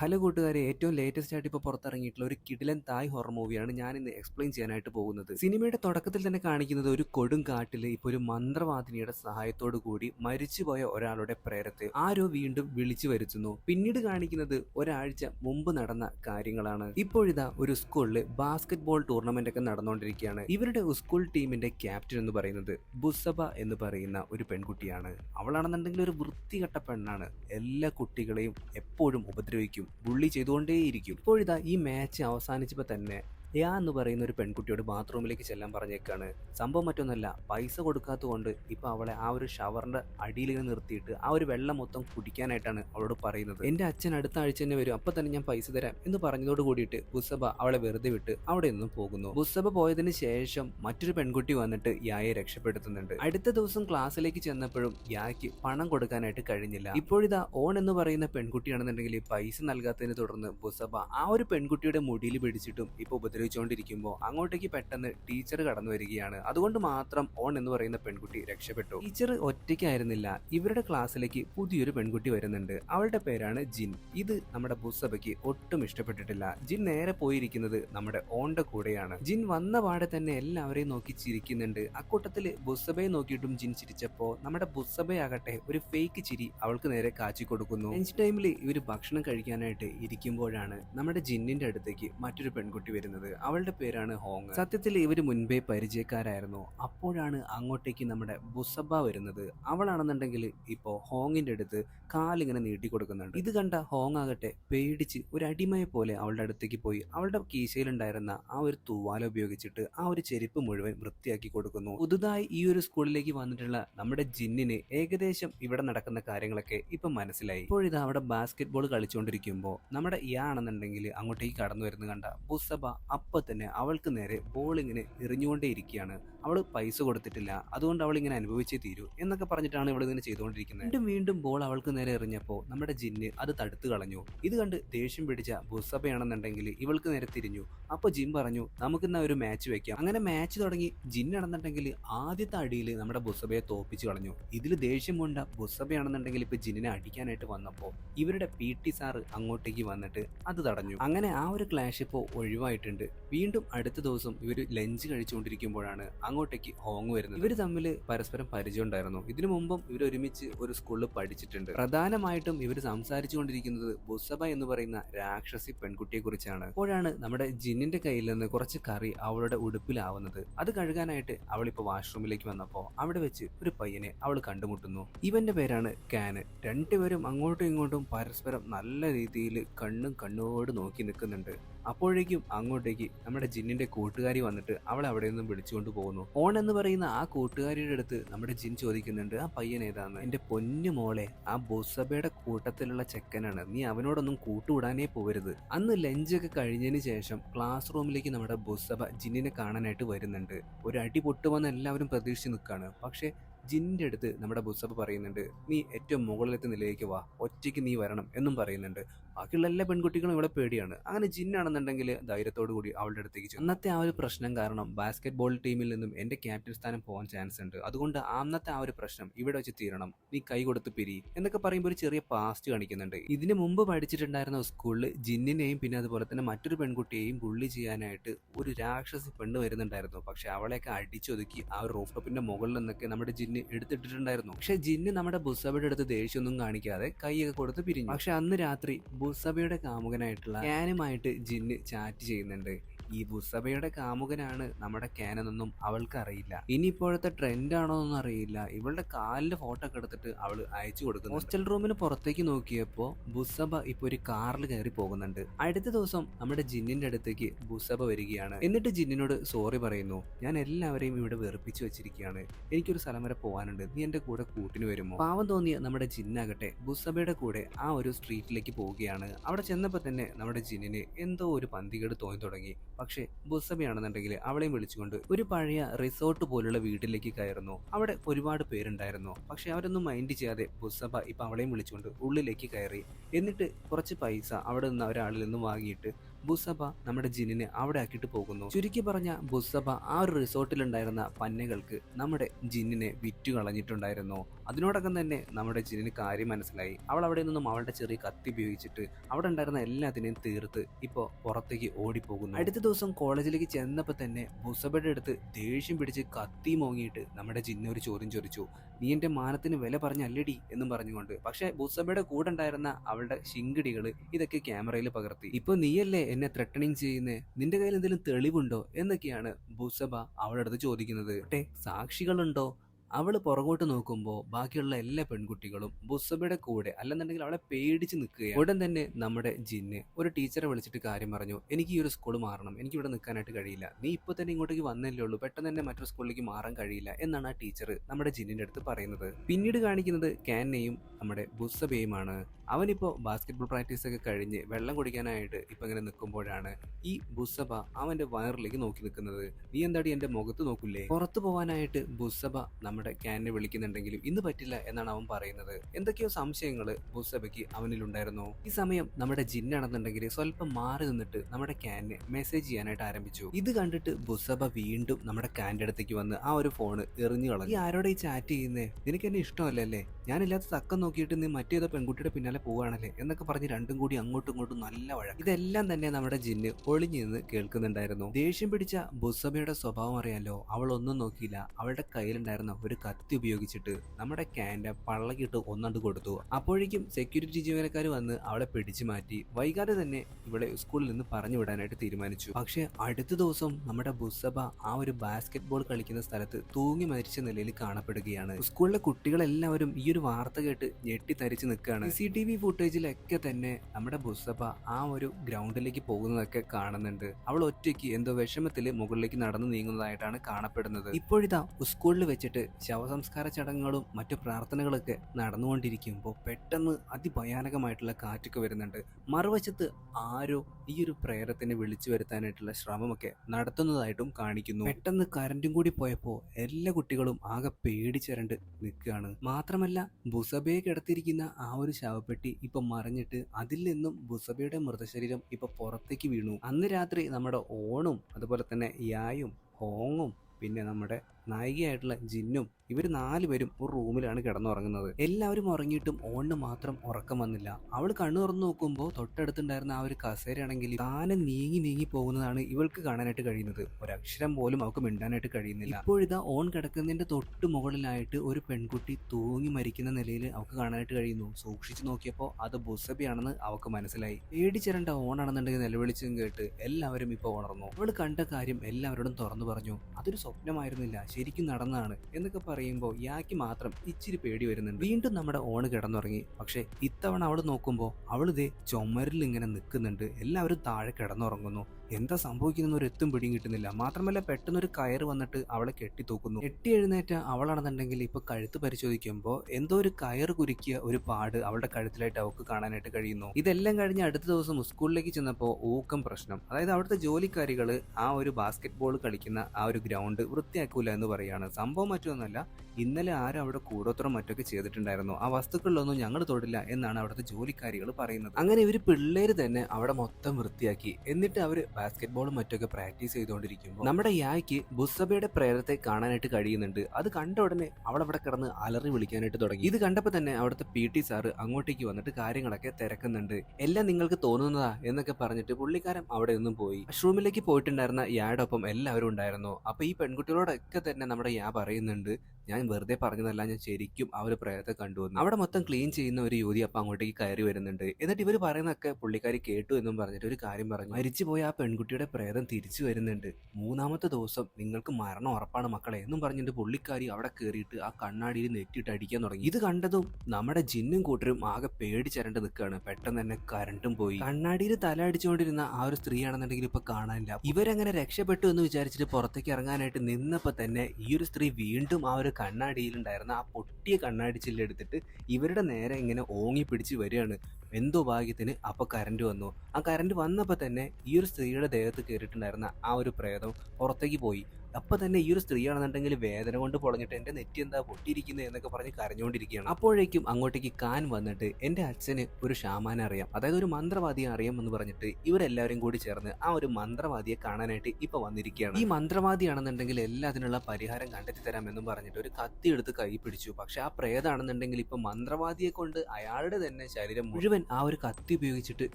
Hello കൂട്ടുകാരെ ഏറ്റവും latest ആയിട്ട് ഇപ്പോൾ പുറത്തിറങ്ങിയിട്ടുള്ള ഒരു കിടിലൻ തായ് ഹൊറർ മൂവിയാണ് ഞാൻ ഇന്ന് എക്സ്പ്ലെയിൻ ചെയ്യാനായിട്ട് പോകുന്നത്. സിനിമയുടെ തുടക്കത്തിൽ തന്നെ കാണിക്കുന്നത് ഒരു കൊടും കാട്ടിൽ ഇപ്പോൾ ഒരു മന്ത്രവാദിനിയുടെ സഹായത്തോടു കൂടി മരിച്ചുപോയ ഒരാളുടെ പ്രേരത്തെ ആരോ വീണ്ടും വിളിച്ചു വരുത്തുന്നു. പിന്നീട് കാണിക്കുന്നത് ഒരാഴ്ച മുമ്പ് നടന്ന കാര്യങ്ങളാണ്. ഇപ്പോഴിതാ ഒരു സ്കൂളിൽ ബാസ്കറ്റ് ബോൾ ടൂർണമെന്റ് ഒക്കെ നടന്നുകൊണ്ടിരിക്കുകയാണ് ഇവരുടെ സ്കൂൾ ടീമിന്റെ ക്യാപ്റ്റൻ എന്ന് പറയുന്നത് ബുസബ എന്ന് പറയുന്ന ഒരു പെൺകുട്ടിയാണ്. അവളാണെന്നുണ്ടെങ്കിൽ ഒരു വൃത്തികെട്ട പെണ്ണാണ്. എല്ലാ കുട്ടികളെയും എപ്പോഴും ഉപദ്രവിക്കും. ബുള്ളി ചെയ്തുകൊണ്ടേയിരിക്കും. ഇപ്പോഴിതാ ഈ മാച്ച് അവസാനിച്ചപ്പോൾ തന്നെ യാ എന്ന് പറയുന്ന ഒരു പെൺകുട്ടിയോട് ബാത്റൂമിലേക്ക് ചെല്ലാൻ പറഞ്ഞേക്കാണ്. സംഭവം മറ്റൊന്നല്ല പൈസ കൊടുക്കാത്തതുകൊണ്ട് ഇപ്പൊ അവളെ ആ ഒരു ഷവറിന്റെ അടിയിൽ നിർത്തിയിട്ട് ആ ഒരു വെള്ളം മൊത്തം കുടിക്കാനായിട്ടാണ് അവളോട് പറയുന്നത്. എന്റെ അച്ഛൻ അടുത്ത ആഴ്ച തന്നെ വരും അപ്പൊ തന്നെ ഞാൻ പൈസ തരാം എന്ന് പറഞ്ഞതോട് കൂടിയിട്ട് ബുസബ അവളെ വെറുതെ വിട്ട് അവിടെ നിന്നും പോകുന്നു. ബുസബ പോയതിന് ശേഷം മറ്റൊരു പെൺകുട്ടി വന്നിട്ട് യായെ രക്ഷപ്പെടുത്തുന്നുണ്ട്. അടുത്ത ദിവസം ക്ലാസ്സിലേക്ക് ചെന്നപ്പോഴും യായ്ക്ക് പണം കൊടുക്കാനായിട്ട് കഴിഞ്ഞില്ല. ഇപ്പോഴിതാ ഓൺ എന്ന് പറയുന്ന പെൺകുട്ടിയാണെന്നുണ്ടെങ്കിൽ പൈസ നൽകാത്തതിനെ തുടർന്ന് ബുസബ ആ ഒരു പെൺകുട്ടിയുടെ മുടിയിൽ പിടിച്ചിട്ടും ഇപ്പൊ ഉപദ്രവിച്ചുകൊണ്ടിരിക്കുമ്പോൾ അങ്ങോട്ടേക്ക് പെട്ടെന്ന് ടീച്ചർ കടന്നു വരികയാണ്. അതുകൊണ്ട് മാത്രം ഓൺ എന്ന് പറയുന്ന പെൺകുട്ടി രക്ഷപ്പെട്ടു. ടീച്ചർ ഒറ്റയ്ക്കായിരുന്നില്ല. ഇവരുടെ ക്ലാസ്സിലേക്ക് പുതിയൊരു പെൺകുട്ടി വരുന്നുണ്ട്. അവളുടെ പേരാണ് ജിൻ. ഇത് നമ്മുടെ ബുസബയ്ക്ക് ഒട്ടും ഇഷ്ടപ്പെട്ടിട്ടില്ല. ജിൻ നേരെ പോയിരിക്കുന്നത് നമ്മുടെ ഓണിന്റെ കൂടെയാണ്. ജിൻ വന്ന പാടെ തന്നെ എല്ലാവരെയും നോക്കി ചിരിക്കുന്നുണ്ട്. അക്കൂട്ടത്തിൽ ബുസബയെ നോക്കിയിട്ടും ജിൻ ചിരിച്ചപ്പോ നമ്മുടെ ബുസബയാകട്ടെ ഒരു ഫേക്ക് ചിരി അവൾക്ക് നേരെ കാച്ചി കൊടുക്കുന്നു. ലഞ്ച് ടൈമിൽ ഇവർ ഭക്ഷണം കഴിക്കാനായിട്ട് ഇരിക്കുമ്പോഴാണ് നമ്മുടെ ജിന്നിന്റെ അടുത്തേക്ക് മറ്റൊരു പെൺകുട്ടി വരുന്നത്. അവളുടെ പേരാണ് ഹോങ്. സത്യത്തിൽ ഇവർ മുൻപേ പരിചയക്കാരായിരുന്നു. അപ്പോഴാണ് അങ്ങോട്ടേക്ക് നമ്മുടെ ബുസബ വരുന്നത്. അവളാണെന്നുണ്ടെങ്കിൽ ഇപ്പോ ഹോങ്ങിന്റെ അടുത്ത് കാലിങ്ങനെ നീട്ടി കൊടുക്കുന്നുണ്ട് ഇത് കണ്ട ഹോങ് ആകട്ടെ പേടിച്ച് ഒരു അടിമയെ പോലെ അവളുടെ അടുത്തേക്ക് പോയി. അവളുടെ കീശയിലുണ്ടായിരുന്ന ആ ഒരു തൂവാല ഉപയോഗിച്ചിട്ട് ആ ഒരു ചെരുപ്പ് മുഴുവൻ വൃത്തിയാക്കി കൊടുക്കുന്നു. പുതുതായി ഈ ഒരു സ്കൂളിലേക്ക് വന്നിട്ടുള്ള നമ്മുടെ ജിന്നിന് ഏകദേശം ഇവിടെ നടക്കുന്ന കാര്യങ്ങളൊക്കെ ഇപ്പൊ മനസ്സിലായി. ഇപ്പോഴിത് അവിടെ ബാസ്കറ്റ് ബോൾ കളിച്ചുകൊണ്ടിരിക്കുമ്പോൾ നമ്മുടെ ഇയാണെന്നുണ്ടെങ്കിൽ അങ്ങോട്ടേക്ക് കടന്നു വരുന്ന കണ്ട ബുസബ അപ്പൊ തന്നെ അവൾക്ക് നേരെ ബോൾ ഇങ്ങനെ എറിഞ്ഞുകൊണ്ടേയിരിക്കുകയാണ് അവൾ പൈസ കൊടുത്തിട്ടില്ല. അതുകൊണ്ട് അവൾ ഇങ്ങനെ അനുഭവിച്ചേ തീരൂ എന്നൊക്കെ പറഞ്ഞിട്ടാണ് ഇവൾ ഇങ്ങനെ ചെയ്തുകൊണ്ടിരിക്കുന്നത്. വീണ്ടും വീണ്ടും ബോൾ അവൾക്ക് നേരെ എറിഞ്ഞപ്പോൾ നമ്മുടെ ജിന്ന് അത് തടുത്തു കളഞ്ഞു. ഇത് കണ്ട് ദേഷ്യം പിടിച്ച ബുസബയാണെന്നുണ്ടെങ്കിൽ ഇവൾക്ക് നേരെ തിരിഞ്ഞു. അപ്പോൾ ജിം പറഞ്ഞു നമുക്കിന്ന് ഒരു മാച്ച് വെക്കാം. അങ്ങനെ മാച്ച് തുടങ്ങി ജിന്നാണെന്നുണ്ടെങ്കിൽ ആദ്യത്തെ അടിയിൽ നമ്മുടെ ബുസബയെ തോപ്പിച്ചു കളഞ്ഞു. ഇതിൽ ദേഷ്യം കൊണ്ട ബുസബയാണെന്നുണ്ടെങ്കിൽ ഇപ്പൊ ജിന്നിനെ അടിക്കാനായിട്ട് വന്നപ്പോൾ ഇവരുടെ പി ടി സാറ് അങ്ങോട്ടേക്ക് വന്നിട്ട് അത് തടഞ്ഞു. അങ്ങനെ ആ ഒരു ക്ലാഷ് ഇപ്പോൾ ഒഴിവായിട്ടുണ്ട്. വീണ്ടും അടുത്ത ദിവസം ഇവർ ലഞ്ച് കഴിച്ചുകൊണ്ടിരിക്കുമ്പോഴാണ് അങ്ങോട്ടേക്ക് ഹോങ് വരുന്നത്. ഇവർ തമ്മിൽ പരസ്പരം പരിചയം ഉണ്ടായിരുന്നു. ഇതിനു മുമ്പും ഇവർ ഒരുമിച്ച് ഒരു സ്കൂളിൽ പഠിച്ചിട്ടുണ്ട്. പ്രധാനമായിട്ടും ഇവർ സംസാരിച്ചുകൊണ്ടിരിക്കുന്നത് ബുസബ എന്ന് പറയുന്ന രാക്ഷസി പെൺകുട്ടിയെ കുറിച്ചാണ് അപ്പോഴാണ് നമ്മുടെ ജിന്നിന്റെ കയ്യിൽ നിന്ന് കുറച്ച് കറി അവളുടെ ഉടുപ്പിലാവുന്നത്. അത് കഴുകാനായിട്ട് അവൾ ഇപ്പോൾ വാഷ്റൂമിലേക്ക് വന്നപ്പോൾ അവിടെ വെച്ച് ഒരു പയ്യനെ അവൾ കണ്ടുമുട്ടുന്നു. ഇവന്റെ പേരാണ് കാന് രണ്ടുപേരും അങ്ങോട്ടും ഇങ്ങോട്ടും പരസ്പരം നല്ല രീതിയിൽ കണ്ണും കണ്ണോട് നോക്കി നിൽക്കുന്നുണ്ട്. അപ്പോഴേക്കും അങ്ങോട്ടേക്ക് നമ്മുടെ ജിന്നിന്റെ കൂട്ടുകാരി വന്നിട്ട് അവൾ അവിടെ നിന്നും വിളിച്ചുകൊണ്ട് പോകുന്നു. ഓൺ എന്ന് പറയുന്ന ആ കൂട്ടുകാരിയുടെ അടുത്ത് നമ്മുടെ ജിൻ ചോദിക്കുന്നുണ്ട് ആ പയ്യൻ ഏതാന്ന്? എന്റെ പൊന്നു മോളെ ആ ബുസബയുടെ കൂട്ടത്തിലുള്ള ചെക്കനാണ്. നീ അവനോടൊന്നും കൂട്ടുവിടാനേ പോകരുത് അന്ന് ലഞ്ചൊക്കെ കഴിഞ്ഞതിന് ശേഷം ക്ലാസ് റൂമിലേക്ക് നമ്മുടെ ബുസബ ജിന്നിനെ കാണാനായിട്ട് വരുന്നുണ്ട്. ഒരു അടി പൊട്ടുമെന്ന് എല്ലാവരും പ്രതീക്ഷിച്ച് നിൽക്കുകയാണ് പക്ഷേ ജിന്റെ അടുത്ത് നമ്മുടെ ബുസബ് പറയുന്നുണ്ട് നീ ഏറ്റവും മുകളിലത്തെ നിലയിലേക്ക് വാ. ഒറ്റയ്ക്ക് നീ വരണം എന്നും പറയുന്നുണ്ട്. ബാക്കിയുള്ള എല്ലാ പെൺകുട്ടികളും ഇവിടെ പേടിയാണ്. അങ്ങനെ ജിന്നാണെന്നുണ്ടെങ്കിൽ ധൈര്യത്തോടു കൂടി അവളുടെ അടുത്തേക്ക്. അന്നത്തെ ആ ഒരു പ്രശ്നം കാരണം ബാസ്കറ്റ് ബോൾ ടീമിൽ നിന്നും എന്റെ ക്യാപ്റ്റൻ സ്ഥാനം പോകാൻ ചാൻസ് ഉണ്ട്. അതുകൊണ്ട് അന്നത്തെ ആ ഒരു പ്രശ്നം ഇവിടെ വെച്ച് തീരണം. നീ കൈ കൊടുത്ത് പിരി എന്നൊക്കെ പറയുമ്പോൾ ഒരു ചെറിയ പാസ്റ്റ് കാണിക്കുന്നുണ്ട്. ഇതിനു മുമ്പ് പഠിച്ചിട്ടുണ്ടായിരുന്ന സ്കൂളിൽ ജിന്നിനെയും പിന്നെ അതുപോലെ തന്നെ മറ്റൊരു പെൺകുട്ടിയെയും ബുള്ളി ചെയ്യാനായിട്ട് ഒരു രാക്ഷസി പെണ്ണ് വരുന്നുണ്ടായിരുന്നു. പക്ഷെ അവളെയൊക്കെ അടിച്ചൊതുക്കി ആ ഒരു റൂഫ് ടോപ്പിന്റെ മുകളിൽ നിന്നൊക്കെ നമ്മുടെ ജിന്ന് എടുത്തിട്ടിട്ടുണ്ടായിരുന്നു. പക്ഷെ ജിന്ന് നമ്മുടെ ബുസബയുടെ അടുത്ത് ദേഷ്യമൊന്നും കാണിക്കാതെ കൈയൊക്കെ കൊടുത്ത് പിരിഞ്ഞു. പക്ഷെ അന്ന് രാത്രി ബുസബയുടെ കാമുകനായിട്ടുള്ള ക്യാനുമായിട്ട് ജിന്ന് ചാറ്റ് ചെയ്യുന്നുണ്ട്. ഈ ബുസബയുടെ കാമുകനാണ് നമ്മുടെ ക്യാനെന്നൊന്നും അവൾക്ക് അറിയില്ല ഇനി ഇപ്പോഴത്തെ ട്രെൻഡ് ആണോ എന്നൊന്നും അറിയില്ല. ഇവളുടെ കാലിന്റെ ഫോട്ടോ ഒക്കെ എടുത്തിട്ട് അവൾ അയച്ചു കൊടുക്കുന്നു ഹോസ്റ്റൽ റൂമിന് പുറത്തേക്ക് നോക്കിയപ്പോ ബുസബ ഇപ്പൊ ഒരു കാറിൽ കയറി പോകുന്നുണ്ട്. അടുത്ത ദിവസം നമ്മുടെ ജിന്നിന്റെ അടുത്തേക്ക് ബുസബ വരികയാണ്. എന്നിട്ട് ജിന്നിനോട് സോറി പറയുന്നു. ഞാൻ എല്ലാവരെയും ഇവിടെ വെറുപ്പിച്ചു വെച്ചിരിക്കുകയാണ്. എനിക്കൊരു സ്ഥലം വരെ പോകാനുണ്ട് നീ എന്റെ കൂടെ കൂട്ടിന് വരുമോ? പാവം തോന്നിയ നമ്മുടെ ജിന്നാകട്ടെ ബുസബയുടെ കൂടെ ആ ഒരു സ്ട്രീറ്റിലേക്ക് പോവുകയാണ്. അവിടെ ചെന്നപ്പോ തന്നെ നമ്മുടെ ജിന്നിന് എന്തോ ഒരു പന്തികേട് തോന്നി തുടങ്ങി. പക്ഷേ ബുസബിയാണെന്നുണ്ടെങ്കിൽ അവളെയും വിളിച്ചുകൊണ്ട് ഒരു പഴയ റിസോർട്ട് പോലുള്ള വീട്ടിലേക്ക് കയറുന്നു. അവിടെ ഒരുപാട് പേരുണ്ടായിരുന്നു. പക്ഷെ അവരൊന്നും മൈൻഡ് ചെയ്യാതെ ബുസബ ഇപ്പൊ അവളെയും വിളിച്ചുകൊണ്ട് ഉള്ളിലേക്ക് കയറി. എന്നിട്ട് കുറച്ച് പൈസ അവിടെ നിന്ന് ഒരാളിൽ നിന്ന് വാങ്ങിയിട്ട് ബുസബ നമ്മുടെ ജിനിനെ അവിടെ ആക്കിയിട്ട് പോകുന്നു. ചുരുക്കി പറഞ്ഞ ബുസബ ആ ഒരു റിസോർട്ടിലുണ്ടായിരുന്ന പന്നകൾക്ക് നമ്മുടെ ജിന്നിനെ വിറ്റു കളഞ്ഞിട്ടുണ്ടായിരുന്നു അതിനോടകം തന്നെ നമ്മുടെ ജിനിന് കാര്യം മനസ്സിലായി. അവൾ അവിടെ നിന്നും അവളുടെ ചെറിയ കത്തി ഉപയോഗിച്ചിട്ട് അവിടെ ഉണ്ടായിരുന്ന എല്ലാത്തിനെയും തീർത്ത് ഇപ്പോൾ പുറത്തേക്ക് ഓടിപ്പോകുന്നു. അടുത്ത ദിവസം കോളേജിലേക്ക് ചെന്നപ്പോൾ തന്നെ ബുസബയുടെ അടുത്ത് ദേഷ്യം പിടിച്ച് കത്തി മോങ്ങിയിട്ട് നമ്മുടെ ജിന്ന ഒരു ചോദ്യം ചോദിച്ചു. നീ എന്റെ മാനത്തിന് വില പറഞ്ഞല്ലടി എന്നും പറഞ്ഞുകൊണ്ട്. പക്ഷേ ബുസബയുടെ കൂടെ ഉണ്ടായിരുന്ന അവളുടെ ശിങ്കിടികൾ ഇതൊക്കെ ക്യാമറയിൽ പകർത്തി. ഇപ്പോൾ നീയല്ലേ എന്നെ ത്രെട്ടണിങ് ചെയ്യുന്നേ? നിന്റെ കയ്യിൽ എന്തെങ്കിലും തെളിവുണ്ടോ? എന്നൊക്കെയാണ് ബുസബ അവളുടെ അടുത്ത് ചോദിക്കുന്നത്. "ട്ടെ, സാക്ഷികളുണ്ടോ? അവൾ പുറകോട്ട് നോക്കുമ്പോൾ ബാക്കിയുള്ള എല്ലാ പെൺകുട്ടികളും ബുസബയുടെ കൂടെ അല്ലെന്നുണ്ടെങ്കിൽ അവളെ പേടിച്ച് നിൽക്കുകയാണ്. ഉടൻ തന്നെ നമ്മുടെ ജിന്ന് ഒരു ടീച്ചറെ വിളിച്ചിട്ട് കാര്യം പറഞ്ഞു എനിക്ക് ഈ ഒരു സ്കൂൾ മാറണം എനിക്ക് ഇവിടെ നിൽക്കാനായിട്ട് കഴിയില്ല. നീ ഇപ്പോൾ തന്നെ ഇങ്ങോട്ടേക്ക് വന്നല്ലേ ഉള്ളൂ പെട്ടെന്ന് തന്നെ മറ്റൊരു സ്കൂളിലേക്ക് മാറാൻ കഴിയില്ല എന്നാണ് ആ ടീച്ചർ നമ്മുടെ ജിന്നിന്റെ അടുത്ത് പറയുന്നത്. പിന്നീട് കാണിക്കുന്നത് കാനയും നമ്മുടെ ബുസബയുമാണ് അവനിപ്പോൾ ബാസ്കറ്റ്ബോൾ പ്രാക്ടീസ് ഒക്കെ കഴിഞ്ഞ് വെള്ളം കുടിക്കാനായിട്ട് ഇപ്പം ഇങ്ങനെ നിൽക്കുമ്പോഴാണ് ഈ ബുസബ അവന്റെ വയറിലേക്ക് നോക്കി നിൽക്കുന്നത്. നീ എന്താടി എന്റെ മുഖത്ത് നോക്കില്ലേ പുറത്തു പോകാനായിട്ട് ബുസബ നമ്മുടെ ക്യാനെ വിളിക്കുന്നുണ്ടെങ്കിലും ഇന്ന് പറ്റില്ല എന്നാണ് അവൻ പറയുന്നത്. എന്തൊക്കെയോ സംശയങ്ങൾ ബുസബയ്ക്ക് അവനിലുണ്ടായിരുന്നു. ഈ സമയം നമ്മുടെ ജിന്നാണെന്നുണ്ടെങ്കിൽ സ്വല്പം മാറി നിന്നിട്ട് നമ്മുടെ ക്യാനെ മെസ്സേജ് ചെയ്യാനായിട്ട് ആരംഭിച്ചു. ഇത് കണ്ടിട്ട് ബുസബ വീണ്ടും നമ്മുടെ ക്യാന്റെ അടുത്തേക്ക് വന്ന് ആ ഒരു ഫോൺ എറിഞ്ഞു കളഞ്ഞു. ഈ ആരോടെ ഈ ചാറ്റ് ചെയ്യുന്നേ? നിനക്ക് എന്നെ ഇഷ്ടമല്ലല്ലേ? ഞാനില്ലാത്ത തക്കം നോക്കിയിട്ട് നീ മറ്റേതോ പെൺകുട്ടിയുടെ പിന്നാലെ പോവുകയാണല്ലേ? എന്നൊക്കെ പറഞ്ഞ് രണ്ടും കൂടി അങ്ങോട്ടും ഇങ്ങോട്ടും നല്ല വഴ. ഇതെല്ലാം തന്നെ നമ്മുടെ ജിന്ന് ഒളിഞ്ഞു നിന്ന് കേൾക്കുന്നുണ്ടായിരുന്നു. ദേഷ്യം പിടിച്ച ബുസബയുടെ സ്വഭാവം അറിയാലോ? അവൾ ഒന്നും നോക്കിയില്ല. അവളുടെ കയ്യിലുണ്ടായിരുന്ന ഒരു കത്തി ഉപയോഗിച്ചിട്ട് നമ്മുടെ ക്യാന്റെ പള്ളക്കിട്ട് ഒന്നണ്ട് കൊടുത്തു. അപ്പോഴേക്കും സെക്യൂരിറ്റി ജീവനക്കാർ വന്ന് അവളെ പിടിച്ചു മാറ്റി. വൈകാതെ തന്നെ ഇവിടെ സ്കൂളിൽ നിന്ന് പറഞ്ഞു വിടാനായിട്ട് തീരുമാനിച്ചു. പക്ഷേ അടുത്ത ദിവസം നമ്മുടെ ബുസബ ആ ഒരു ബാസ്കറ്റ് ബോൾ കളിക്കുന്ന സ്ഥലത്ത് തൂങ്ങി മരിച്ച നിലയിൽ കാണപ്പെടുകയാണ്. സ്കൂളിലെ കുട്ടികളെല്ലാവരും ഈ ഒരു വാർത്ത കേട്ട് ഞെട്ടിത്തരിച്ച് നിൽക്കുകയാണ്. സി ടി ഫുട്ടേജിലൊക്കെ തന്നെ നമ്മുടെ ബുസബ ആ ഒരു ഗ്രൗണ്ടിലേക്ക് പോകുന്നതൊക്കെ കാണുന്നുണ്ട്. അവൾ ഒറ്റയ്ക്ക് എന്തോ വിഷമത്തിൽ മുകളിലേക്ക് നടന്നു നീങ്ങുന്നതായിട്ടാണ് കാണപ്പെടുന്നത്. ഇപ്പോഴിതാ സ്കൂളിൽ വെച്ചിട്ട് ശവസംസ്കാര ചടങ്ങുകളും മറ്റു പ്രാർത്ഥനകളൊക്കെ നടന്നുകൊണ്ടിരിക്കുമ്പോൾ പെട്ടെന്ന് അതിഭയാനകമായിട്ടുള്ള കാറ്റൊക്കെ വരുന്നുണ്ട്. മറുവശത്ത് ആരോ ഈ ഒരു പ്രേരത്തിനെ വിളിച്ചു വരുത്താനായിട്ടുള്ള ശ്രമമൊക്കെ നടത്തുന്നതായിട്ടും കാണിക്കുന്നു. പെട്ടെന്ന് കരണ്ടും കൂടി പോയപ്പോൾ എല്ലാ കുട്ടികളും ആകെ പേടിച്ചരണ്ട് നിൽക്കുകയാണ്. മാത്രമല്ല ബുസബയെ കിടത്തിയിരിക്കുന്ന ആ ഒരു ശവപ്പെട്ടി ഇപ്പൊ മറിഞ്ഞിട്ട് അതിൽ നിന്നും ബുസബയുടെ മൃതശരീരം ഇപ്പൊ പുറത്തേക്ക് വീണു. അന്ന് രാത്രി നമ്മുടെ ഓണും അതുപോലെ തന്നെ യായും ഹോങ്ങും പിന്നെ നമ്മുടെ നായികയായിട്ടുള്ള ജിന്നും ഇവർ നാലുപേരും ഒരു റൂമിലാണ് കിടന്നുറങ്ങുന്നത്. എല്ലാവരും ഉറങ്ങിയിട്ടും ഓണിന് മാത്രം ഉറക്കം വന്നില്ല. അവൾ കണ്ണു തുറന്നു നോക്കുമ്പോൾ തൊട്ടടുത്തുണ്ടായിരുന്ന ആ ഒരു കസേരയാണെങ്കിൽ താനെ നീങ്ങി നീങ്ങി പോകുന്നതാണ് ഇവൾക്ക് കാണാനായിട്ട് കഴിയുന്നത്. ഒരക്ഷരം പോലും അവൾക്ക് മിണ്ടാനായിട്ട് കഴിയുന്നില്ല. ഇപ്പോഴിതാ ഓൺ കിടക്കുന്നതിന്റെ തൊട്ട് മുകളിലായിട്ട് ഒരു പെൺകുട്ടി തൂങ്ങി മരിക്കുന്ന നിലയിൽ അവൾക്ക് കാണാനായിട്ട് കഴിയുന്നു. സൂക്ഷിച്ചു നോക്കിയപ്പോൾ അത് ബുസബിയാണെന്ന് അവൾക്ക് മനസ്സിലായി. പേടിച്ചിരണ്ട ഓണാണെന്നുണ്ടെങ്കിൽ നിലവിളിച്ചും കേട്ട് എല്ലാവരും ഇപ്പോൾ ഉണർന്നു. അവൾ കണ്ട കാര്യം എല്ലാവരോടും തുറന്നു പറഞ്ഞു. അതൊരു സ്വപ്നമായിരുന്നില്ല. ശരിക്കും നടന്നതാണ് എന്നൊക്കെ പറയുമ്പോൾ യാക്ക് മാത്രം ഇച്ചിരി പേടി വരുന്നുണ്ട്. വീണ്ടും നമ്മുടെ ഓണ് കിടന്നുറങ്ങി. പക്ഷെ ഇത്തവണ അവൾ നോക്കുമ്പോൾ അവളിതേ ചുമരിൽ ഇങ്ങനെ നിൽക്കുന്നുണ്ട്. എല്ലാവരും താഴെ കിടന്നുറങ്ങുന്നു. എന്താ സംഭവിക്കുന്ന ഒരു എത്തും പിടിയും കിട്ടുന്നില്ല. മാത്രമല്ല പെട്ടെന്ന് ഒരു കയറ് വന്നിട്ട് അവളെ കെട്ടി തൂക്കുന്നു കെട്ടി എഴുന്നേറ്റ അവളാണെന്നുണ്ടെങ്കിൽ ഇപ്പൊ കഴുത്ത് പരിശോധിക്കുമ്പോൾ എന്തോ ഒരു കയറ് കുരുക്കിയ ഒരു പാട് അവളുടെ കഴുത്തിലായിട്ട് അവൾക്ക് കാണാനായിട്ട് കഴിയുന്നു. ഇതെല്ലാം കഴിഞ്ഞ് അടുത്ത ദിവസം സ്കൂളിലേക്ക് ചെന്നപ്പോൾ ഊക്കം പ്രശ്നം. അതായത് അവിടുത്തെ ജോലിക്കാരികൾ ആ ഒരു ബാസ്കറ്റ് ബോൾ കളിക്കുന്ന ആ ഒരു ഗ്രൗണ്ട് വൃത്തിയാക്കൂല എന്ന് പറയാണ്. സംഭവം മറ്റൊന്നല്ല ഇന്നലെ ആരും അവിടെ കൂടോത്രം മറ്റൊക്കെ ചെയ്തിട്ടുണ്ടായിരുന്നു. ആ വസ്തുക്കളിലൊന്നും ഞങ്ങൾ തൊടില്ല എന്നാണ് അവിടുത്തെ ജോലിക്കാരികൾ പറയുന്നത്. അങ്ങനെ ഇവർ പിള്ളേര് തന്നെ അവിടെ മൊത്തം വൃത്തിയാക്കി. എന്നിട്ട് അവർ ബാസ്കറ്റ് ബോളും മറ്റൊക്കെ പ്രാക്ടീസ് ചെയ്തുകൊണ്ടിരിക്കുമ്പോൾ നമ്മുടെ യായ്ക്ക് ബുസബയുടെ പ്രേരത്തെ കാണാനായിട്ട് കഴിയുന്നുണ്ട്. അത് കണ്ട ഉടനെ അവൾ അവിടെ കിടന്ന് അലറി വിളിക്കാനായിട്ട് തുടങ്ങി. ഇത് കണ്ടപ്പോൾ തന്നെ അവിടുത്തെ പി ടി സാറ് അങ്ങോട്ടേക്ക് വന്നിട്ട് കാര്യങ്ങളൊക്കെ തിരക്കുന്നുണ്ട്. എല്ലാം നിങ്ങൾക്ക് തോന്നുന്നതാ എന്നൊക്കെ പറഞ്ഞിട്ട് പുള്ളിക്കാരൻ അവിടെ നിന്നും പോയി. റൂമിലേക്ക് പോയിട്ടുണ്ടായിരുന്ന യാടൊപ്പം എല്ലാവരും ഉണ്ടായിരുന്നു. അപ്പൊ ഈ പെൺകുട്ടികളോടൊക്കെ തന്നെ നമ്മുടെ യാ പറയുന്നുണ്ട് ഞാൻ വെറുതെ പറഞ്ഞതല്ല ഞാൻ ശരിക്കും ആ ഒരു പ്രേതത്തെ കണ്ടു വന്നു. അവിടെ മൊത്തം ക്ലീൻ ചെയ്യുന്ന ഒരു യുവതി അപ്പം അങ്ങോട്ടേക്ക് കയറി വരുന്നുണ്ട്. എന്നിട്ട് ഇവർ പറയുന്നതൊക്കെ പുള്ളിക്കാരി കേട്ടു എന്നും പറഞ്ഞിട്ട് ഒരു കാര്യം പറഞ്ഞു. മരിച്ചുപോയ ആ പെൺകുട്ടിയുടെ പ്രേതം തിരിച്ചു വരുന്നുണ്ട്. മൂന്നാമത്തെ ദിവസം നിങ്ങൾക്ക് മരണം ഉറപ്പാണ് മക്കളെ എന്നും പറഞ്ഞിട്ട് പുള്ളിക്കാരി അവിടെ കയറിയിട്ട് ആ കണ്ണാടിയിൽ നെറ്റിട്ട് അടിക്കാൻ തുടങ്ങി. ഇത് കണ്ടതും നമ്മുടെ ജിന്നും കൂട്ടരും ആകെ പേടിച്ചരണ്ട് നിൽക്കുകയാണ് പെട്ടെന്ന് തന്നെ കരണ്ടും പോയി. കണ്ണാടിയിൽ തല അടിച്ചുകൊണ്ടിരുന്ന ആ ഒരു സ്ത്രീയാണെന്നുണ്ടെങ്കിൽ ഇപ്പൊ കാണാനില്ല. ഇവരങ്ങനെ രക്ഷപ്പെട്ടു എന്ന് വിചാരിച്ചിട്ട് പുറത്തേക്ക് ഇറങ്ങാനായിട്ട് നിന്നപ്പോ തന്നെ ഈ ഒരു സ്ത്രീ വീണ്ടും ആ ഒരു കണ്ണാടിയിലുണ്ടായിരുന്ന ആ പൊട്ടിയ കണ്ണാടി ചില്ലെടുത്തിട്ട് ഇവരുടെ നേരെ ഇങ്ങനെ ഓങ്ങി പിടിച്ച് വരികയാണ്. എന്തോ ഭാഗ്യത്തിന് അപ്പൊ കറണ്ട് വന്നു. ആ കറണ്ട് വന്നപ്പോൾ തന്നെ ഈ ഒരു സ്ത്രീയുടെ ദേഹത്ത് കയറിയിട്ടുണ്ടായിരുന്ന ആ ഒരു പ്രേതം പുറത്തേക്ക് പോയി. അപ്പൊ തന്നെ ഈ ഒരു സ്ത്രീയാണെന്നുണ്ടെങ്കിൽ വേദന കൊണ്ട് പൊളഞ്ഞിട്ട് എന്റെ നെറ്റി എന്താ പൊട്ടിയിരിക്കുന്നത് എന്നൊക്കെ പറഞ്ഞ് കരഞ്ഞുകൊണ്ടിരിക്കുകയാണ്. അപ്പോഴേക്കും അങ്ങോട്ടേക്ക് കാൻ വന്നിട്ട് എന്റെ അച്ഛന് ഒരു ഷാമാനെ അറിയാം. അതായത് ഒരു മന്ത്രവാദിയെ അറിയാം എന്ന് പറഞ്ഞിട്ട് ഇവരെല്ലാവരും കൂടി ചേർന്ന് ആ ഒരു മന്ത്രവാദിയെ കാണാനായിട്ട് ഇപ്പൊ വന്നിരിക്കുകയാണ്. ഈ മന്ത്രവാദിയാണെന്നുണ്ടെങ്കിൽ എല്ലാത്തിനുള്ള പരിഹാരം കണ്ടെത്തി തരാമെന്നും പറഞ്ഞിട്ട് ഒരു കത്തി എടുത്ത് കൈ പിടിച്ചു. പക്ഷെ ആ പ്രേതാണെന്നുണ്ടെങ്കിൽ ഇപ്പൊ മന്ത്രവാദിയെ കൊണ്ട് അയാളുടെ തന്നെ ശരീരം മുഴുവൻ ആ ഒരു കത്തി ഉപയോഗിച്ചിട്ട്